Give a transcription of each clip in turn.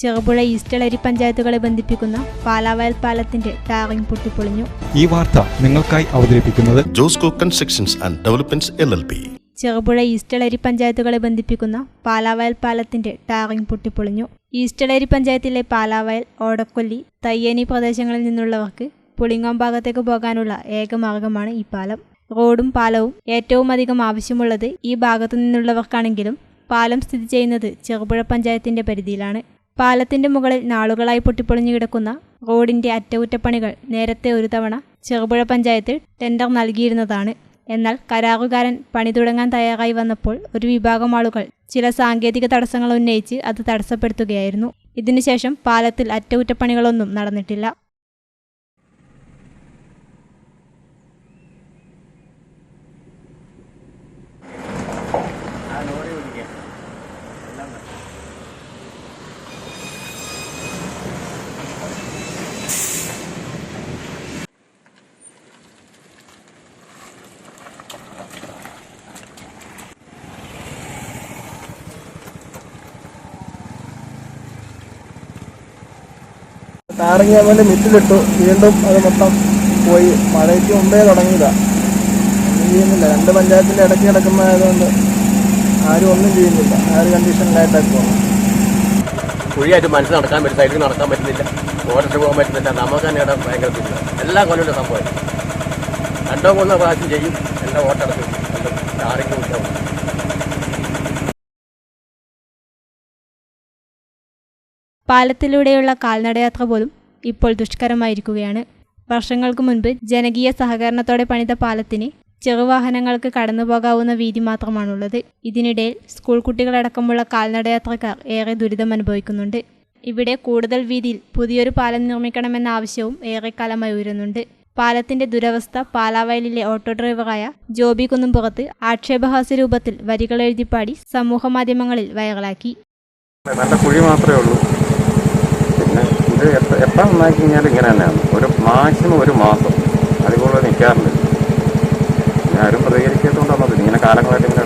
ചെറുപുഴ ഈസ്റ്റളരി പഞ്ചായത്തുകളെ ബന്ധിപ്പിക്കുന്ന പാലാവയൽ പാലത്തിന്റെ ടാറിംഗ് പൊട്ടിപ്പൊളിഞ്ഞു. ഈ വാർത്ത നിങ്ങൾക്കായി അവതരിപ്പിക്കുന്നത് Josco constructions and developments L L P. Cherupuzha East Eleri പഞ്ചായത്തുകളെ ബന്ധിപ്പിക്കുന്ന പാലാവയൽ പാലത്തിന്റെ ടാറിംഗ് പൊട്ടിപ്പൊളിഞ്ഞു. ഈസ്റ്റളരി പഞ്ചായത്തിലെ പാലാവയൽ ഓടക്കൊല്ലി തയ്യേനി പ്രദേശങ്ങളിൽ നിന്നുള്ളവർക്ക് പുളിങ്ങോം ഭാഗത്തേക്ക് പോകാനുള്ള ഏക മാർഗമാണ് ഈ പാലം. റോഡും പാലവും ഏറ്റവും അധികം ആവശ്യമുള്ളത് ഈ ഭാഗത്തു നിന്നുള്ളവർക്കാണെങ്കിലും പാലം സ്ഥിതി ചെയ്യുന്നത് ചെറുപുഴ പഞ്ചായത്തിന്റെ പരിധിയിലാണ്. പാലത്തിന്റെ മുകളിൽ നാളുകളായി പൊട്ടിപ്പൊളിഞ്ഞു കിടക്കുന്ന റോഡിന്റെ അറ്റകുറ്റപ്പണികൾ നേരത്തെ ഒരു തവണ ചെറുപുഴ പഞ്ചായത്തിൽ ടെൻഡർ നൽകിയിരുന്നതാണ്. എന്നാൽ കരാറുകാരൻ പണി തുടങ്ങാൻ തയ്യാറായി വന്നപ്പോൾ ഒരു വിഭാഗം ആളുകൾ ചില സാങ്കേതിക തടസ്സങ്ങൾ ഉന്നയിച്ച് അത് തടസ്സപ്പെടുത്തുകയായിരുന്നു. ഇതിനുശേഷം പാലത്തിൽ അറ്റകുറ്റപ്പണികളൊന്നും നടന്നിട്ടില്ല. ടാറിങ് അവന്റെ മിറ്റിലിട്ടു. വീണ്ടും അത് മൊത്തം പോയി. മഴയ്ക്ക് മുമ്പേ തുടങ്ങിയതാണ് ഒന്നും ചെയ്യുന്നില്ല. രണ്ട് പഞ്ചായത്തിന്റെ ഇടയ്ക്ക് കിടക്കുന്നതായതുകൊണ്ട് ആരും ഒന്നും ചെയ്യുന്നില്ല. ആ ഒരു കണ്ടീഷനിലായിട്ടൊക്കെ പോകുന്നു കുഴിയായിട്ട് മനസ്സ് നടക്കാൻ പറ്റും സൈഡിൽ നടക്കാൻ പറ്റുന്നില്ല. ഓടച്ച് പോകാൻ പറ്റുന്നില്ല. നമുക്ക് തന്നെ ഇടം ഭയങ്കര എല്ലാ കൊല്ലിന്റെ സംഭവം രണ്ടോ മൂന്നോ പ്രാവശ്യം ചെയ്യും. എല്ലാം ഓട്ടടക്കും. ടാറിങ് ഉണ്ടാവും പാലത്തിലൂടെയുള്ള കാൽനടയാത്ര പോലും ഇപ്പോൾ ദുഷ്കരമായിരിക്കുകയാണ്. വർഷങ്ങൾക്ക് മുൻപ് ജനകീയ സഹകരണത്തോടെ പണിത പാലത്തിന് ചെറുവാഹനങ്ങൾക്ക് കടന്നു പോകാവുന്ന വീതി മാത്രമാണുള്ളത്. ഇതിനിടയിൽ സ്കൂൾ കുട്ടികളടക്കമുള്ള കാൽനടയാത്രക്കാർ ഏറെ ദുരിതം അനുഭവിക്കുന്നുണ്ട്. ഇവിടെ കൂടുതൽ വീതിയിൽ പുതിയൊരു പാലം നിർമ്മിക്കണമെന്ന ആവശ്യവും ഏറെക്കാലമായി ഉയരുന്നുണ്ട്. പാലത്തിന്റെ ദുരവസ്ഥ പാലാവയലിലെ ഓട്ടോ ഡ്രൈവറായ ജോബി കുന്നുംപുറത്ത് ആക്ഷേപഹാസ്യ രൂപത്തിൽ വരികൾ എഴുതിപ്പാടി സമൂഹമാധ്യമങ്ങളിൽ വൈറലാക്കി. നല്ല കുഴി മാത്രമേ ഉള്ളൂ. പിന്നെ ഇത് എപ്പോൾ എപ്പോൾ നന്നാക്കി കഴിഞ്ഞാൽ ഇങ്ങനെ തന്നെയാണ്. ഒരു മാക്സിമം ഒരു മാസം. അതുപോലെ നിൽക്കാറില്ല ആരും പ്രതികരിക്കാത്തതുകൊണ്ടാണ് ഇങ്ങനെ കാലങ്ങളായിട്ട് ഇങ്ങനെ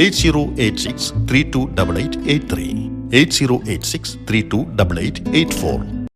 8086 328883, 8086 328884.